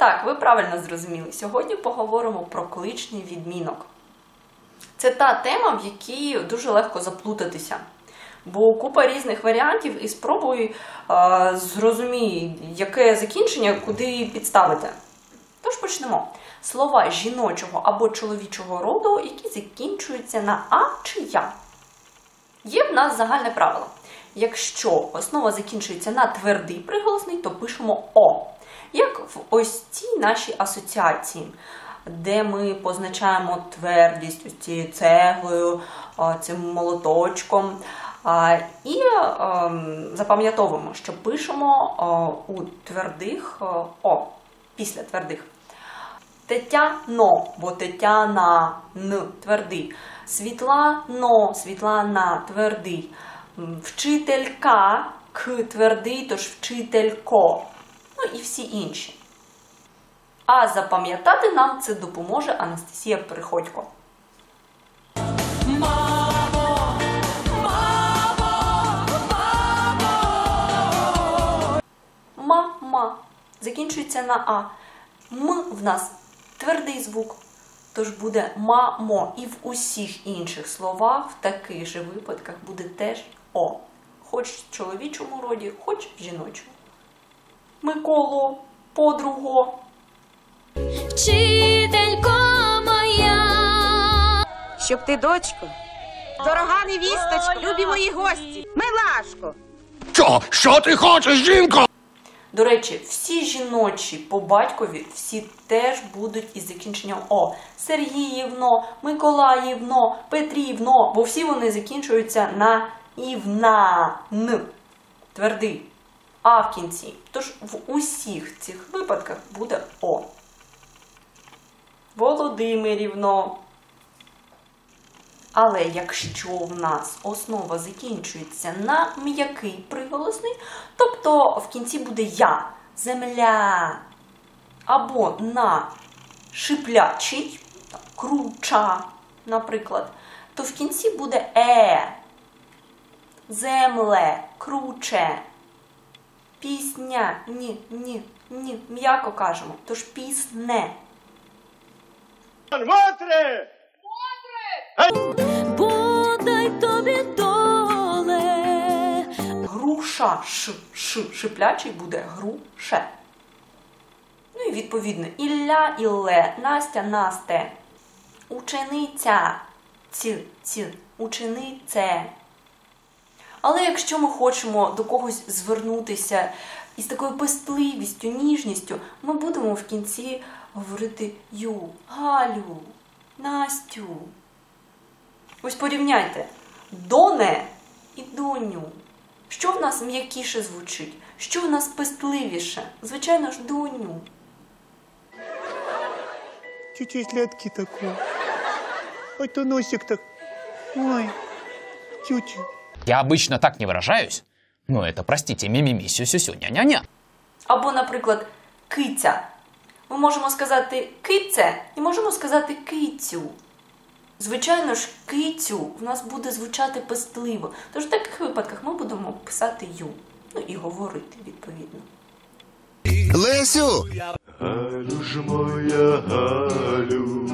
Так, ви правильно зрозуміли. Сьогодні поговоримо про кличний відмінок. Це та тема, в якій дуже легко заплутатися. Бо купа різних варіантів і спробуй е, зрозумій, яке закінчення, куди підставити. Тож почнемо. Слова жіночого або чоловічого роду, які закінчуються на А чи Я. Є в нас загальне правило. Якщо основа закінчується на твердий приголосний, то пишемо О. Як в ось цій нашій асоціації, де ми позначаємо твердість ось цією цеглою, цим молоточком. І ем, запам'ятовуємо, що пишемо у твердих О після твердих. Тетяно, бо Тетяна Н твердий. Світлано, Світлана твердий. Вчителька К твердий, тож вчителько. Ну і всі інші. А запам'ятати нам це допоможе Анастасія Приходько. Ма-ма закінчується на А. М в нас твердий звук. Тож буде мамо. І в усіх інших словах, в таких же випадках, буде теж О. Хоч в чоловічому роді, хоч в жіночому. Миколо, подруго. Вчителько моя, Щоб ти, дочко, дорога невісточко, любі мої гості, милашко. Що? Що ти хочеш, жінко? До речі, всі жіночі по батькові всі теж будуть із закінченням О. Сергіївно, Миколаївно, Петрівно, бо всі вони закінчуються на івна, н. Твердий. А в кінці. Тож в усіх цих випадках буде О. Володимирівно. Але якщо в нас основа закінчується на м'який приголосний, тобто в кінці буде я, земля, або на шиплячий, круча, наприклад, то в кінці буде е, земле, круче, пісня, ні, ні, ні, м'яко кажемо, тож пісне. подай тобі доле. Груша ш, ш, шиплячий буде груше. Ну і відповідно Ілля, Ілле, Настя, Насте. Учениця ці, ці, ученице. Але якщо ми хочемо до когось звернутися із такою пестливістю, ніжністю, ми будемо в кінці говорити Ю, Галю, Настю. Ось порівняйте доне і доню. Що в нас м'якіше звучить? Що в нас пестливіше? Звичайно ж, доню. Чуть-чуть лятки такой. Ой, то носик так. Ой, чуть-чуть. Я обычно так не выражаюсь. Но это, простите, мимими, сю-сю-сю, ня-ня-ня. Або, наприклад, киця. Ми можемо сказати кице і можемо сказати кицю. Звичайно ж, кицю в нас буде звучати пестливо. Тож в таких випадках ми будемо писати ю. Ну і говорити відповідно. Лесю! Галю ж моя Галю.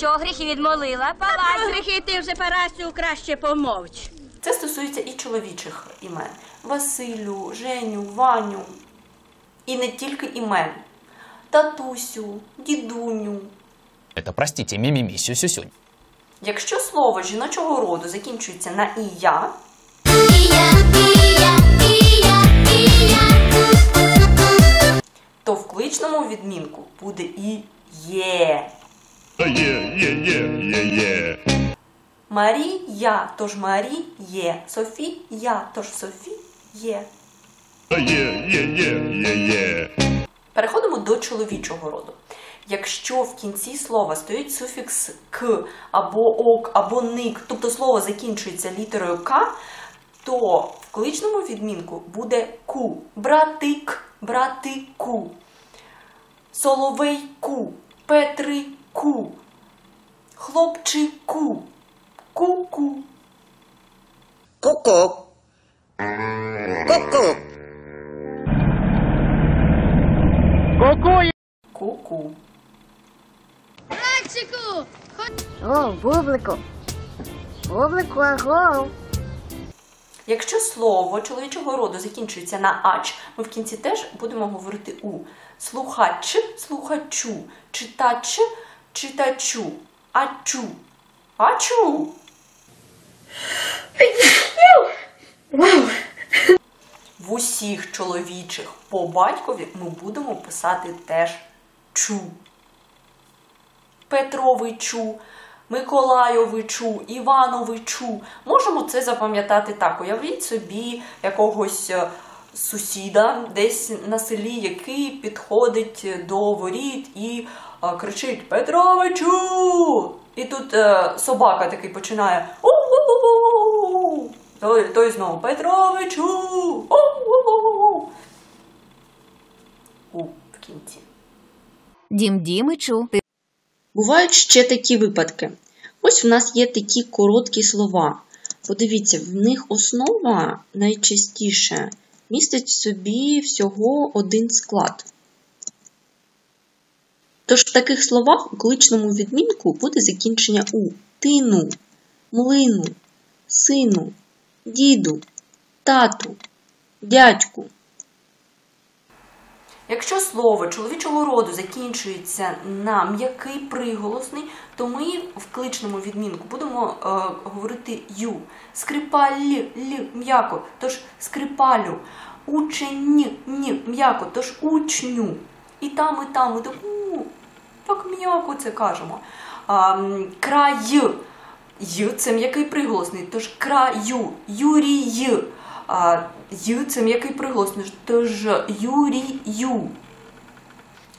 Чого гріхи відмолила? Палай гріхи, ти вже Парасю краще помовч. Це стосується і чоловічих імен: Василю, Женю, Ваню. І не тільки імен: татусю, дідуню. Это, простите, мимими, сю-сю-сю. Якщо слово жіночого роду закінчується на ія, то в кличному відмінку буде і є. Є, є, є, є, є. Марія, тож Маріє. Софія, тож Софіє. Є, є, є, є, є. Переходимо до чоловічого роду. Якщо в кінці слова стоїть суфікс к або ок, або ник, тобто слово закінчується літерою К, то в кличному відмінку буде ку. Братик, братику, соловейку, петрику, хлопчику, ку-ку. Ку-ку. Ку-ку. бублику. О, бублику. Бублику, аго. Якщо слово чоловічого роду закінчується на ач, ми в кінці теж будемо говорити у. Слухач, слухачу, читач, читачу, ачу, ачу. В усіх чоловічих по батькові ми будемо писати теж чу. Петровичу, Миколайовичу, Івановичу. Можемо це запам'ятати так. Уявіть собі якогось е, сусіда десь на селі, який підходить до воріт і е, кричить Петровичу! І тут е, собака такий починає. Той, той знову Петровичу! У-у-у-у. У в кінці. Дім Дімичу, Бувають ще такі випадки. Ось в нас є такі короткі слова. Подивіться, в них основа найчастіше містить в собі всього один склад. Тож в таких словах у кличному відмінку буде закінчення у тину, млину, сину, діду, тату, дядьку. Якщо слово чоловічого роду закінчується на м'який приголосний, то ми в кличному відмінку будемо е, говорити ю. Скрипаль л м'яко, тож скрипалю. Учень ні м'яко, тож учню. І там, і там, і так, у, так м'яко це кажемо. Край й це м'який приголосний, тож краю, юрій. А, Й це м'який приголосний, тож юрію.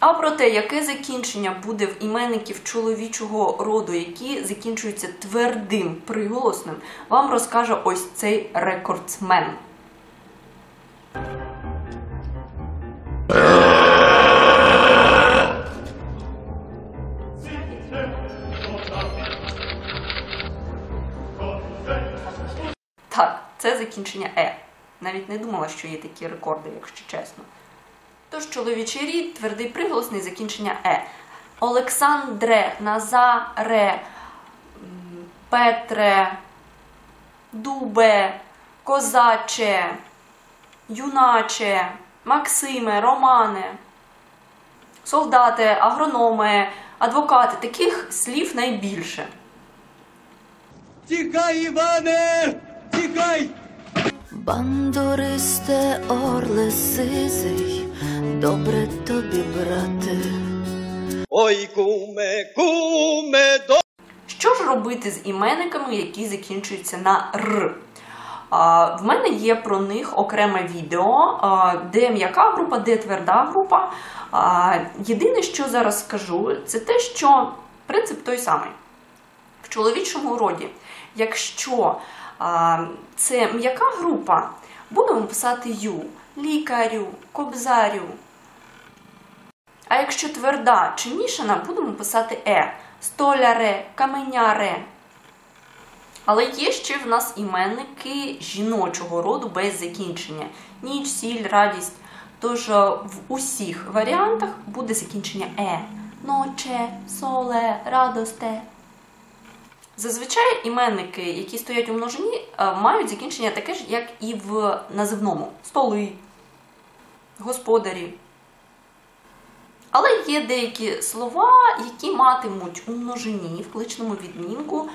А про те, яке закінчення буде в іменників чоловічого роду, які закінчуються твердим приголосним, вам розкаже ось цей рекордсмен. Це закінчення Е. Навіть не думала, що є такі рекорди, якщо чесно. Тож чоловічий рід, твердий приголосний закінчення Е. Олександре, Назаре, Петре, Дубе, Козаче, Юначе, Максиме, Романе, солдате, агрономе, адвокати. Таких слів найбільше. Тікай, Іване! Тікай! Бандуристе орле сизий, добре тобі, брате. Ой, куме, куме, до... Що ж робити з іменниками, які закінчуються на р? В мене є про них окреме відео, де м'яка група, де тверда група. Єдине, що зараз скажу, це те, що принцип той самий. В чоловічому роді, якщо це м'яка група, будемо писати ю, лікарю, кобзарю. А якщо тверда чи мішана, будемо писати е. Столяре, каменяре. Але є ще в нас іменники жіночого роду без закінчення. Ніч, сіль, радість. Тож е, в усіх варіантах буде закінчення е. Ноче, соле, радосте. Зазвичай іменники, які стоять у множині, е, мають закінчення таке ж, як і в називному: столи, господарі. Але є деякі слова, які матимуть у множині в кличному відмінку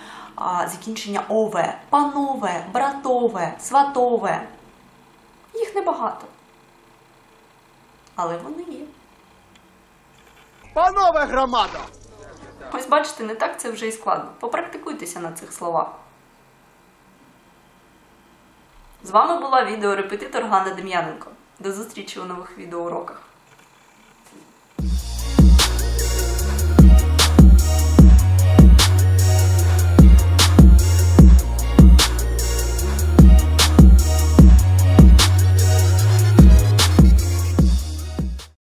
закінчення ове, панове, братове, сватове. Їх небагато. Але вони є. Панове громада! Ось бачите, не так це вже і складно. Попрактикуйтеся на цих словах. З вами була відеорепетитор Ганна Дем'яненко. До зустрічі у нових відеоуроках.